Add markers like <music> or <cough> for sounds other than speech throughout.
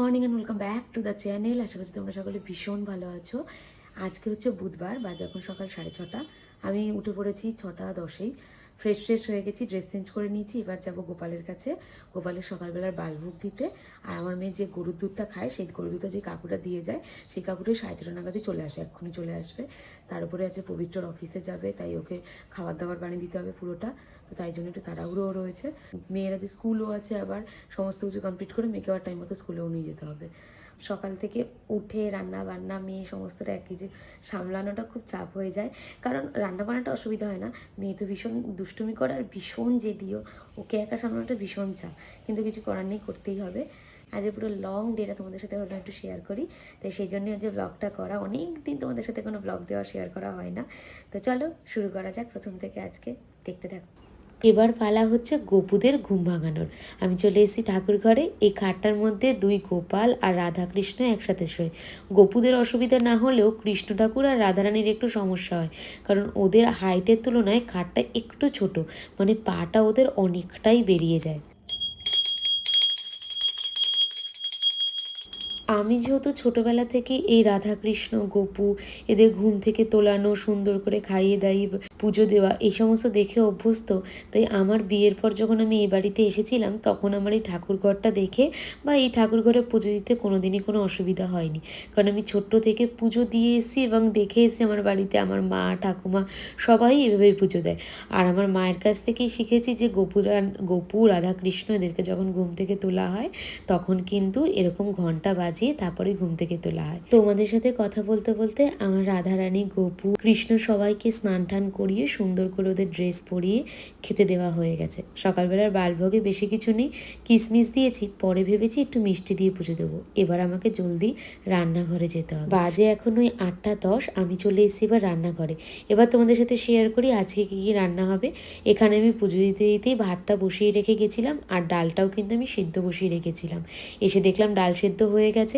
Morning and welcome back to the channel আশা করছি তোমরা সকলে ভীষণ ভালো আছো। আজকে হচ্ছে বুধবার, বা যখন সকাল সাড়ে ছটা, আমি উঠে পড়েছি ছটা দশেই। ফ্রেশ ফ্রেশ হয়ে গেছি ড্রেস চেঞ্জ করে নিয়েছি। এবার যাব গোপালের কাছে। গোপালের সকালবেলার বালভোগ দিতে। আর আমার মেয়ে যে গরুর দুধটা খায়, সেই গরুর দুধটা যে কাকুটা দিয়ে যায়, সেই কাকুটাই সাড়ে ছটা নাগাদই চলে আসে, এক্ষুনি চলে আসবে। তার উপরে আছে পবিত্রর অফিসে যাবে, তাই ওকে খাবার দাবার বানিয়ে দিতে হবে পুরোটা। তো তাই জন্য একটু তাড়াহুড়োও রয়েছে। মেয়েরা যে স্কুলও আছে আবার, সমস্ত কিছু কমপ্লিট করে মেয়েকে আবার টাইম মতো স্কুলেও নিয়ে যেতে হবে। সকাল থেকে উঠে রান্না বান্না, মেয়ে সমস্তটা এক কিছু সামলানোটা খুব চাপ হয়ে যায়। কারণ রান্না বান্নাটা অসুবিধা হয় না। মেয়ে তো ভীষণ দুষ্টুমি করে আর ভীষণ জেদিও। ওকে একা সামলানোটা ভীষণ চাপ। কিন্তু কিছু করার নেই, করতেই হবে। আজ পুরো লং ডেটা তোমাদের সাথে ভাবলাম একটু শেয়ার করি। তাই সেই জন্যই যে ব্লগটা করা অনেক দিন তোমাদের সাথে কোনো ব্লগ দেওয়া শেয়ার করা হয় না। তো চলো শুরু করা যাক প্রথম থেকে আজকে। দেখতে থাকো। এবার পালা হচ্ছে গোপুদের ঘুম ভাঙানোর। আমি চলে এসেছি ঠাকুর ঘরে। এই খাটটার মধ্যে দুই গোপাল আর রাধাকৃষ্ণ একসাথে শোয়। গোপুদের অসুবিধা না হলেও কৃষ্ণ ঠাকুর আর রাধারানীর একটু সমস্যা হয়। কারণ ওদের হাইটের তুলনায় খাটটা একটু ছোট। মানে পাটা ওদের অনেকটাই বেরিয়ে যায়। আমি যেহেতু ছোটবেলা থেকে এই রাধাকৃষ্ণ, গোপু এদের ঘুম থেকে তোলানো, সুন্দর করে খাইয়ে দাইয়ে পুজো দেওয়া এই সমস্ত দেখে অভ্যস্ত, তাই আমার বিয়ের পর যখন আমি এই বাড়িতে এসেছিলাম তখন আমার এই ঠাকুর ঘরটা দেখে বা এই ঠাকুর ঘরে পুজো দিতে কোনোদিনই কোনো অসুবিধা হয়নি। কারণ আমি ছোট্ট থেকে পুজো দিয়ে এসেছি এবং দেখে এসেছি আমার বাড়িতে আমার মা, ঠাকুমা সবাই এভাবেই পুজো দেয়। আর আমার মায়ের কাছ থেকেই শিখেছি যে গোপুরা, গোপু, রাধাকৃষ্ণ এদেরকে যখন ঘুম থেকে তোলা হয় তখন কিন্তু এরকম ঘণ্টা বাজিয়ে তারপরে ঘুম থেকে তোলা হয়। তোমাদের সাথে কথা বলতে বলতে আমার রাধারানী, গোপু, কৃষ্ণ সবাইকে স্নান টান করিয়ে সুন্দর করে ওদের ড্রেস পরিয়ে খেতে দেওয়া হয়ে গেছে। সকালবেলার বালভোগে বেশি কিছু নেই, কিসমিস দিয়েছি, পরে ভেবেছি একটু মিষ্টি দিয়ে পুজো দেবো। এবার আমাকে জলদি রান্নাঘরে যেতে হবে। বাজে এখন ওই আটটা দশ, আমি চলে এসেছি এবার রান্নাঘরে। এবার তোমাদের সাথে শেয়ার করি আজকে কী কী রান্না হবে। এখানে আমি পুজো দিতে দিতেই ভাতটা বসিয়ে রেখে গেছিলাম, আর ডালটাও কিন্তু আমি সিদ্ধ বসিয়ে রেখেছিলাম। এসে দেখলাম ডাল সেদ্ধ হয়ে গেছে।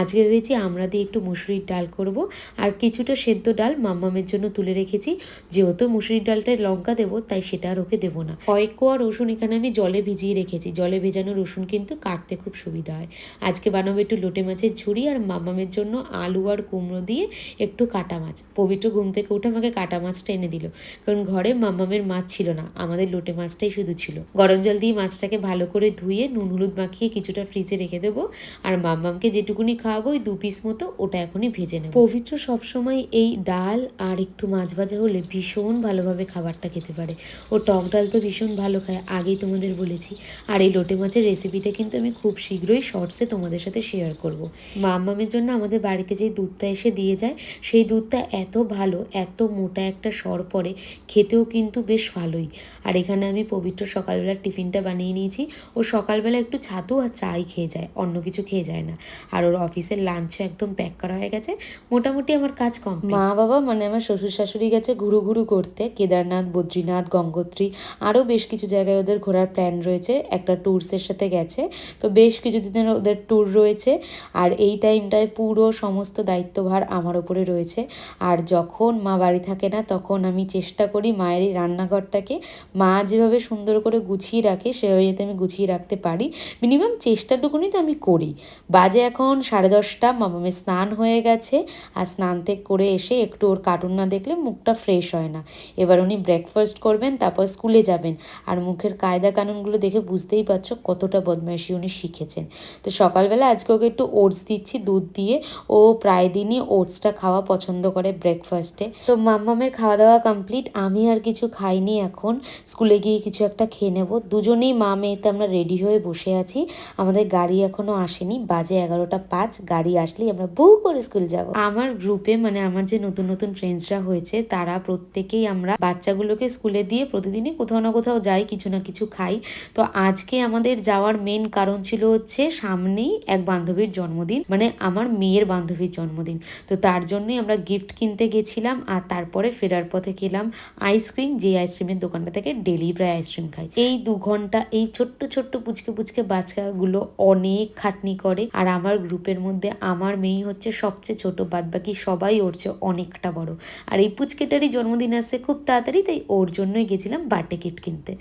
আজকে ভেবেছি আমরা দিয়ে একটু মুসুরির ডাল করব। আর কিছুটা সেদ্ধ ডাল মাম্মামের জন্য তুলে রেখেছি। যেহেতু মুসুরির ডালটায় লঙ্কা দেবো, তাই সেটা আর ওকে দেবো না। কয়েক কোয়া রসুন এখানে আমি জলে ভিজিয়ে রেখেছি। জলে ভেজানো রসুন কিন্তু কাটতে খুব সুবিধা হয়। আজকে বানাবো একটু লোটে মাছের ঝুড়ি আর মামামের জন্য আলু আর কুমড়ো দিয়ে একটু কাটা মাছ। পবিত্র ঘুম থেকে উঠে আমাকে কাটা মাছটা এনে দিল। কারণ ঘরে মাম্মামের মাছ ছিল না, আমাদের লোটে মাছটাই শুধু ছিল। গরম জল দিয়ে মাছটাকে ভালো করে ধুয়ে নুন হলুদ মাখিয়ে কিছুটা ফ্রিজে রেখে দেবো। আর মাম্মামকে যেটুকুনি খাওয়াবো, ওই দু পিস মতো ওটা এখনই ভেজে নেব। পবিত্র সবসময় এই ডাল আর একটু মাছ ভাজা হলে ভীষণ ভালোভাবে খাবারটা খেতে পারে। ও টক ডাল তো ভীষণ ভালো খায়, আগেই তোমাদের বলেছি। আর এই লোটে মাছের রেসিপিটা কিন্তু আমি খুব শীঘ্রই শর্টসে তোমাদের সাথে শেয়ার করব। মাম্মামের জন্য আমাদের বাড়িতে যে দুধটা এসে দিয়ে যায়, সেই দুধটা এত ভালো, এত মোটা একটা সর পড়ে, খেতেও কিন্তু বেশ ভালোই। আর এখানে আমি পবিত্র সকালবেলার টিফিনটা বানিয়ে নিয়েছি। ও সকালবেলা একটু ছাতু আর চাই খেয়ে যায়, অন্য কিছু খেয়ে যায় না। আর ওর অফিসের লাঞ্চও একদম প্যাক করা হয়ে গেছে। মোটামুটি আমার কাজ কম মা বাবা মানে আমার শ্বশুর শাশুড়ি গেছে ঘুরু ঘুরু করতে। কেদারনাথ, বদ্রীনাথ, গঙ্গোত্রী আরও বেশ কিছু জায়গায় ওদের ঘোরার প্ল্যান রয়েছে। একটা ট্যুরসের সাথে গেছে। তো বেশ কিছু দিনের ওদের ট্যুর রয়েছে। আর এই টাইমটায় পুরো সমস্ত দায়িত্বভার আমার ওপরে রয়েছে। আর যখন মা বাড়ি থাকে না, তখন আমি চেষ্টা করি মায়ের এই রান্নাঘরটাকে মা যেভাবে সুন্দর করে গুছিয়ে রাখে, সেভাবে যাতে আমি গুছিয়ে রাখতে পারি। মিনিমাম চেষ্টাটুকুনি তো আমি করি। বাজে এখন সাড়ে দশটা মামামের স্নান হয়ে গেছে। আর স্নান থেকে করে এসে একটু ওর কার্টুন না দেখলে মুখটা ফ্রেশ হয় না। এবার উনি ব্রেকফাস্ট করবেন, তারপর স্কুলে যাবেন। আর মুখের কায়দা কানুনগুলো দেখে বুঝতেই পারছ কতটা বদমাইশি উনি শিখেছেন। তো সকালবেলা আজকে ওকে একটু ওটস দিচ্ছি, দুধ দিয়ে। ও প্রায় দিনই ওটসটা খাওয়া পছন্দ করে ব্রেকফাস্টে তো মাম্মামের খাওয়া দাওয়া কমপ্লিট আমি আর কিছু খাইনি এখন। স্কুলে গিয়ে কিছু একটা খেয়ে নেব। দুজনেই মা মেয়েতে আমরা রেডি হয়ে বসে আছি। আমাদের গাড়ি এখনও আসেনি, বাজে এগারোটা পাঁচ, গাড়ি আসলেই আমরা বউ করে স্কুল যাব। আমার গ্রুপে মানে আমার যে নতুন নতুন ফ্রেন্ডসরা হয়েছে, তারা প্রত্যেকেই আমরা বাচ্চাগুলোকে স্কুলে দিয়ে প্রতিদিনই কোথাও না কোথাও যাই, কিছু না কিছু খাই। তো আজকে আমাদের যাওয়ার মেন কারণ ছিল হচ্ছে সামনেই এক বান্ধবীর জন্মদিন মানে আমার মেয়ের বান্ধবীর জন্মদিন। তো তার জন্যই আমরা গিফট কিনতে গেছিলাম আর তারপরে ফেরার পথে খেলাম আইসক্রিম যে আইসক্রিমের দোকানটা থেকে ডেলি প্রায় আইসক্রিম খাই। এই দু ঘণ্টা, এই ছোট্ট ছোট্ট পুচকে পুচকে বাচ্চাগুলো অনেক খাটনি করে আর আমার গ্রুপের মধ্যে আমার মেয়েই হচ্ছে সবচেয়ে ছোট বাদ বাকি সবাই ওর চেয়ে অনেকটা বড়। আর এই পুচকেটারই জন্মদিন আসছে খুব তাড়াতাড়ি, তাই ওর জন্যই গেছিলাম বার্থডে গিফট কিনতে।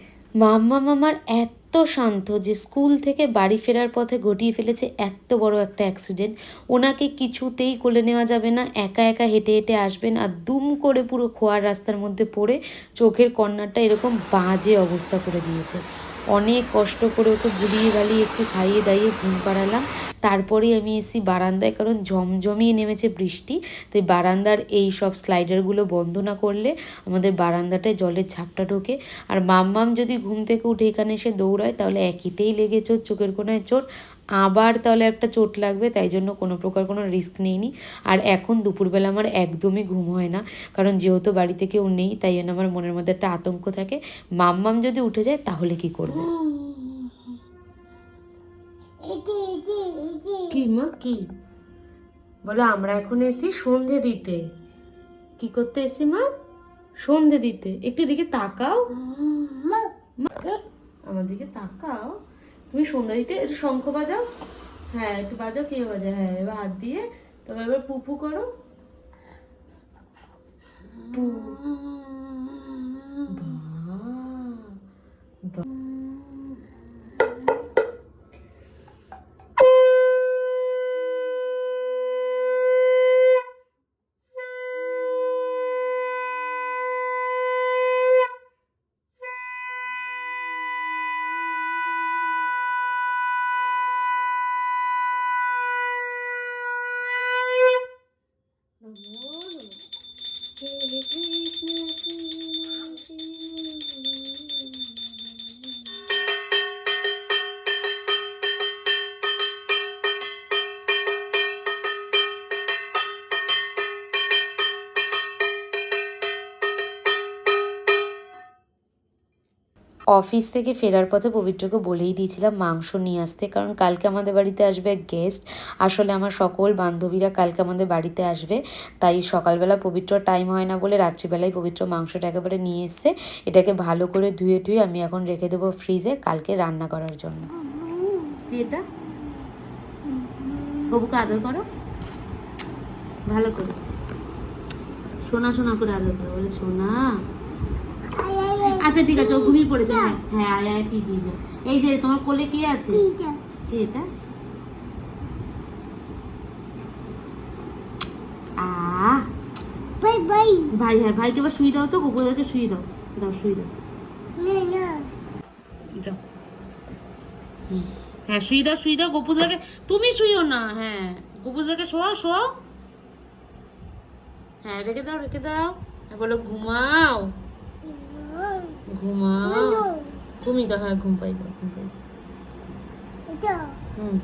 মাম্মা মামার এত শান্ত যে স্কুল থেকে বাড়ি ফেরার পথে ঘটিয়ে ফেলেছে এত বড় একটা অ্যাক্সিডেন্ট। ওনাকে কিছুতেই কোলে নেওয়া যাবে না, একা একা হেঁটে হেঁটে আসবেন আর দুম করে পুরো খোয়ার রাস্তার মধ্যে পড়ে চোখের কর্নারটা এরকম বাজে অবস্থা করে দিয়েছে। অনেক কষ্ট করে ওকে বুড়িয়ে বালিয়ে একটু খাইয়ে দাইয়ে ঘুম পাড়ালাম। তারপরেই আমি এসি বারান্দায়, কারণ ঝমঝমিয়ে নেমেছে বৃষ্টি। তাই বারান্দার এই সব স্লাইডারগুলো বন্ধ না করলে আমাদের বারান্দাটায় জলের ঝাপটা ঢোকে। আর মাম্মাম যদি ঘুম থেকে উঠে এখানে এসে দৌড়ায়, তাহলে একইতেই লেগে চোট চোখের কোনায় চোট আবার তাহলে একটা চোট লাগবে তাই জন্য কোনো প্রকার কোনো রিস্ক নেইনি। আর এখন দুপুরবেলা আমার একদমই ঘুম হয় না কারণ যেহেতু বাড়িতে কেউ নেই তাই জন্য আমার মনের মধ্যে একটা আতঙ্ক থাকে। মাম্মাম যদি উঠে যায় তাহলে কি করবে? কি মা কি? বলো আমরা এখন এসি সন্ধে দিতে। কি করতে এসি মা? সন্ধে দিতে। একটু দিকে তাকাও। আমার দিকে তাকাও। তুমি সন্ধ্যা দিতে একটু শঙ্খ বাজাও। হ্যাঁ একটু বাজাও, কে বাজা হ্যাঁ এবার হাত দিয়ে। তবে এবার পুপু করো। পু। বা বাহ। অফিস থেকে ফেরার পথে পবিত্রকে বলেই দিয়েছিলাম মাংস নিয়ে আসতে, কারণ কালকে আমাদের বাড়িতে আসবে এক গেস্ট আসলে আমার সকল বান্ধবীরা কালকে আমাদের বাড়িতে আসবে, তাই সকালবেলা পবিত্র টাইম হয় না বলে রাত্রিবেলায় পবিত্র মাংসটা একেবারে নিয়ে এসছে। এটাকে ভালো করে ধুয়ে ধুয়ে আমি এখন রেখে দেবো ফ্রিজে কালকে রান্না করার জন্য। এটা? গবুকে আদর করো। ভালো করে। সোনা সোনা করে আদর করো। বলে, সোনা আচ্ছা ঠিক আছে ও ঘুমিয়ে পড়েছে। হ্যাঁ হ্যাঁ আয় আয় পি দিয়ে যাও এই যে তোমার কোলে কে আছে? কে এটা? আহ! Bye bye. ভাই হ্যাঁ ভাইকে এবার শুয়ে দাও তো গোপুদাকে শুয়ে দাও। দাও শুয়ে দাও। যাও। হ্যাঁ শুয়ে দাও শুয়ে দাও গোপুদাকে। তুমি শুইও না হ্যাঁ। গোপুদাকে শোয়াও শোয়াও। হ্যাঁ রেখে দাও রেখে দাও। হ্যাঁ বলো ঘুমাও। ঘুমাও ঘুমিয়ে দাও হ্যাঁ ঘুম পাই দাও ঘুম পাই হুম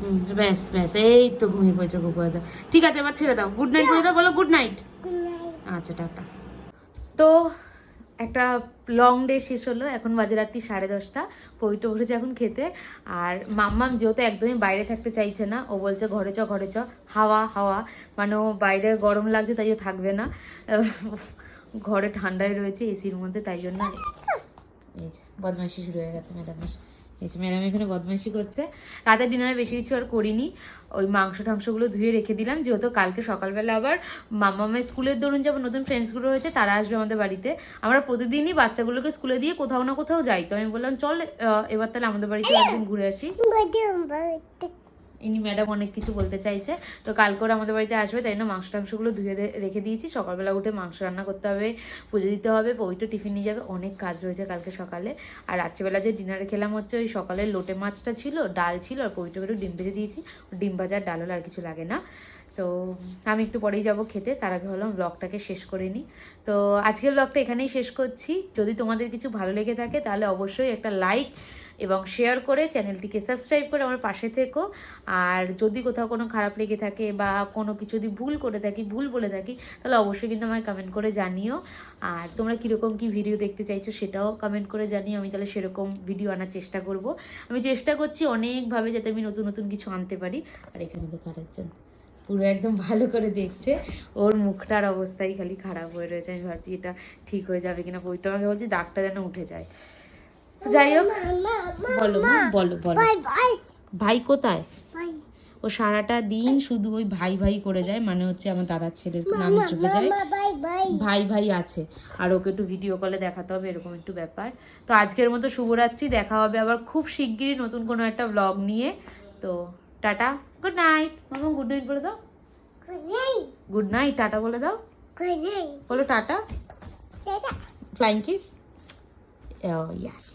হুম ব্যাস ব্যাস এই তো ঘুমিয়ে পড়েছে গোপুদা ঠিক আছে এবার ছেড়ে দাও গুড নাইট করে দাও বলো গুড নাইট আচ্ছা টাটা তো একটা লং ডে শেষ হলো, এখন বাজে রাত্রি সাড়ে দশটা। পবিত্র উঠেছে এখন খেতে। আর মাম্মাম যেহেতু একদমই বাইরে থাকতে চাইছে না, ও বলছে ঘরে চ ঘরে চ। হাওয়া হাওয়া। মানে ও বাইরে গরম লাগছে, তাই থাকবে না। <laughs> ঘরে ঠান্ডায় রয়েছে এসির মধ্যে, তাই জন্য। বদমাইশি শুরু হয়ে গেছে ম্যাডামের এই ম্যাডাম এখানে বদমাইশি করছে। রাতে ডিনারে বেশি কিছু আর করিনি। ওই মাংস টাংসগুলো ধুয়ে রেখে দিলাম, যেহেতু কালকে সকালবেলা আবার মামামের স্কুলের দরুন যাব, নতুন ফ্রেন্ডসগুলো হয়েছে, তারা আসবে আমাদের বাড়িতে। আমরা প্রতিদিনই বাচ্চাগুলোকে স্কুলে দিয়ে কোথাও না কোথাও যাই। তো আমি বললাম, চল এবার তাহলে আমাদের বাড়িতে একদিন ঘুরে আসি। ইনি ম্যাডাম অনেক কিছু বলতে চাইছে। তো কালকে ওরা আমাদের বাড়িতে আসবে, তাই না? মাংস টাংসগুলো ধুয়ে রেখে দিয়েছি। সকালবেলা উঠে মাংস রান্না করতে হবে, পুজো দিতে হবে, পবিত্র টিফিন নিয়ে যাবে। অনেক কাজ রয়েছে কালকে সকালে। আর রাত্রিবেলা যে ডিনারে খেলাম হচ্ছে, ওই সকালে লোটে মাছটা ছিল, ডাল ছিল, আর পবিত্রকে একটু ডিম ভেজে দিয়েছি। ডিম ভাজার ডাল হলে আর কিছু লাগে না। তো আমি একটু পরেই যাব খেতে। তার আগে হলাম ব্লগটাকে শেষ করে নিই। তো আজকের ব্লগটা এখানেই শেষ করছি। যদি তোমাদের কিছু ভালো লেগে থাকে, তাহলে অবশ্যই একটা লাইক এবং শেয়ার করে চ্যানেলটিকে সাবস্ক্রাইব করে আমার পাশে থেকো। আর যদি কোথাও কোনো খারাপ লেগে থাকে বা কোনো কিছু যদি ভুল করে থাকি, ভুল বলে থাকি, তাহলে অবশ্যই কিন্তু আমায় কমেন্ট করে জানিও। আর তোমরা কীরকম কী ভিডিও দেখতে চাইছো সেটাও কমেন্ট করে জানিও, আমি তাহলে সেরকম ভিডিও আনার চেষ্টা করব। আমি চেষ্টা করছি অনেকভাবে যাতে আমি নতুন নতুন কিছু আনতে পারি। আর এখানে তো আরেকজন, পুরো একদম ভালো করে দেখছে। ওর মুখটার অবস্থাই খালি খারাপ হয়ে রয়েছে। আমি ভাবছি এটা ঠিক হয়ে যাবে কিনা পবিত্র আমাকে বলছি দাগটা যেন উঠে যায়। যাই হোক বলো মা, বলো বলো। ভাই কোথায়? ও সারাটা দিন শুধু ওই ভাই ভাই করে যায় মানে হচ্ছে আমার দাদার ছেলের নাম চুপে যায়। ভাই ভাই আছে। আর ওকে একটু ভিডিও কলে দেখাতে হবে এরকম একটু ব্যাপার। তো আজকের মতো শুভরাত্রি দেখা হবে আবার খুব শিগগিরই নতুন কোনো একটা ব্লগ নিয়ে। তো টাটা গুড নাইট মামা গুড নাইট বলে দাও। গুড নাইট টাটা বলে দাও। বলো টাটা। ফ্লাইং কিস ইয়াস